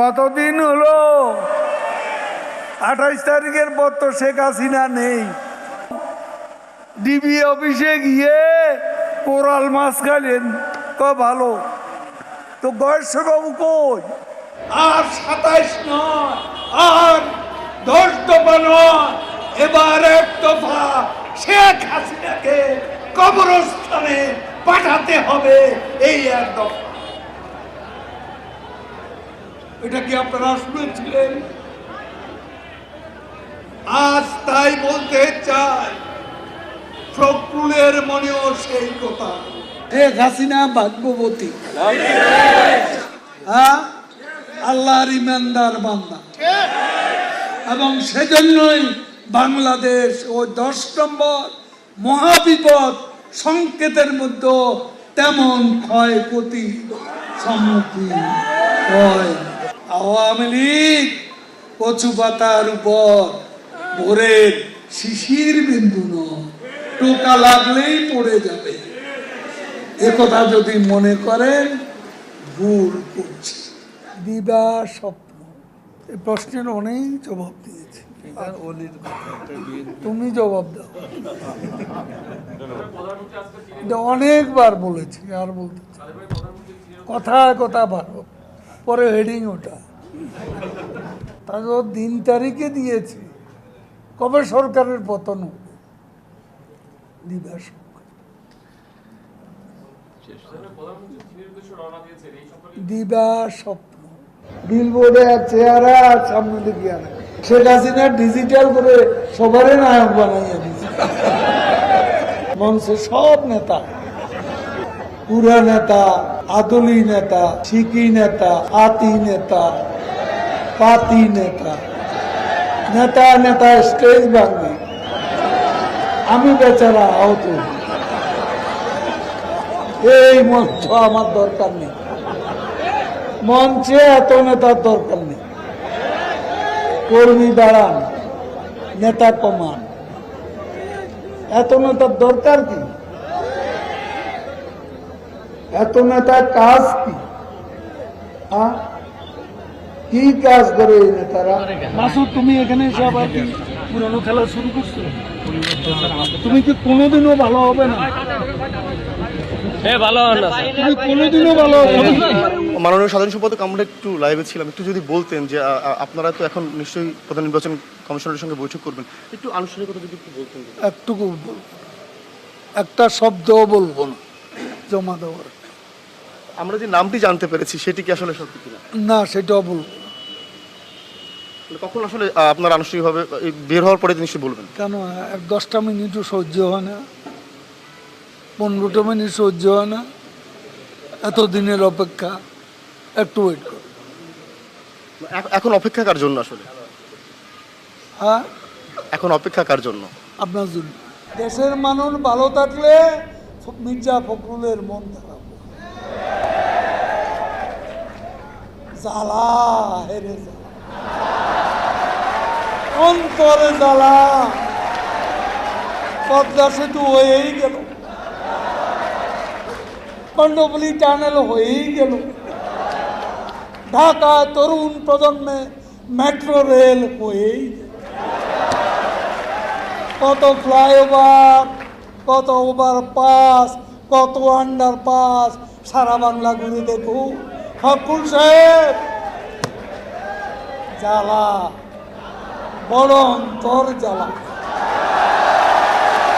কতদিন হলো? আঠাইশ তারিখের পর তো শেখ হাসিনা নেই। ডিবি অফিসে গিয়ে কোরাল মাছ খাইলেন। ক, ভালো। তো বয়স্ক বাবু কই? আর সাতাইশ নয়, আর দশ দফা নয়, এবার এক দফা শেখ হাসিনাকে কবরস্থানে পাঠাতে হবে। এই এক দফা। এটা কি আপনারা শুনেছিলেন? আজ তাই বলতে চাই ফখরুলের মনেও সেই কথা। শেখ হাসিনা ভাগ্যবতী। হ্যাঁ আল্লাহর ইমানদার বান্দা। এবং সেজন্যই বাংলাদেশ ও দশ নম্বর মহাবিপদ সংকেতের মধ্যে তেমন ক্ষয়ক্ষতি সম্মুখীন হয়। আওয়ামী লীগ কচু পাতার উপর ভোরের শিশির বিন্দু নয়। টোকা লাগলেই পড়ে যাবে। একথা যদি মনে করেন ভুল করছি। দিবা স্বপ্ন। এই প্রশ্নের অনেক জবাব দিয়েছি। তুমি জবাব দাও। এটা অনেকবার বলেছি আর বলতে। কথা কথা ভালো পরে হেডিং ওটা। তারপর দিন তারিখে দিয়েছি। কবে সরকারের পতন হবে? দিবা স্বপ্ন দিবা স্বপ্ন। বিলবোর্ডে চেহারা সামনে দিকে আর। শেখ হাসিনা ডিজিটাল করে সবারই নায়ক বানাইয়া দিচ্ছে মঞ্চে সব নেতা। পুরা নেতা। আদলি নেতা শিকি নেতা, আতি নেতা, পাতি নেতা। নেতা নেতা, স্টেজ ভাঙবে আমি বেচারা আহত। এই মঞ্চ আমার দরকার নেই। মঞ্চে এত নেতার দরকার নেই। কর্মী বাড়ান নেতা কমান। এত নেতার দরকার কি? এত নেতার কাজ কি? কি কাজ করে এই নেতারা? মাসুদ তুমি এখানে এসে আবার কি পুরানো খেলা শুরু করছ? তুমি কি কোনোদিনও ভালো হবে না? তুমি কোনোদিনও ভালো হবে না? মাননীয় সাধারণ সম্পাদক আমরা একটু লাইভে ছিলাম। একটু যদি বলতেন যে আপনারা তো এখন নিশ্চয়ই প্রধান নির্বাচন কমিশনের সঙ্গে বৈঠক করবেন। একটু আনুষ্ঠানিকতা যদি একটু বলতেন। একটুকু একটা শব্দও বলব না। জমা দেওয়ার। আমরা যে নামটি জানতে পেরেছি সেটি কি আসলে সত্যি কিনা? না না। মানে কখন আসলে আপনার আনুষ্ঠানিকভাবে বের হওয়ার পরে নিশ্চয়ই বলবেন? কেন দশটা মিনিটও সহ্য হয় না পনেরোটা মিনিট সহ্য হয় না এত দিনের অপেক্ষা একটু ওয়েট করো। এখ- এখন অপেক্ষা কার জন্য আসলে? হ্যাঁ? এখন অপেক্ষা কার জন্য? আপনার জন্য। দেশের মানুষ ভালো থাকলে মির্জা ফখরুলের মন খারাপ হয়। জ্বালা। হেরে অন্তরে জ্বালা। পদ্মা সেতু হয়েই গেল। কণ্ডপলি টানেল হয়েই গেল। ঢাকা তরুণ প্রজন্মে মেট্রো রেল হয়েই কত ফ্লাইওভার, কত ওভার পাস কত আন্ডার পাস সারা বাংলা ঘুরে দেখুন ফকুল সাহেব। জ্বালা। বড় অন্তর জ্বালা।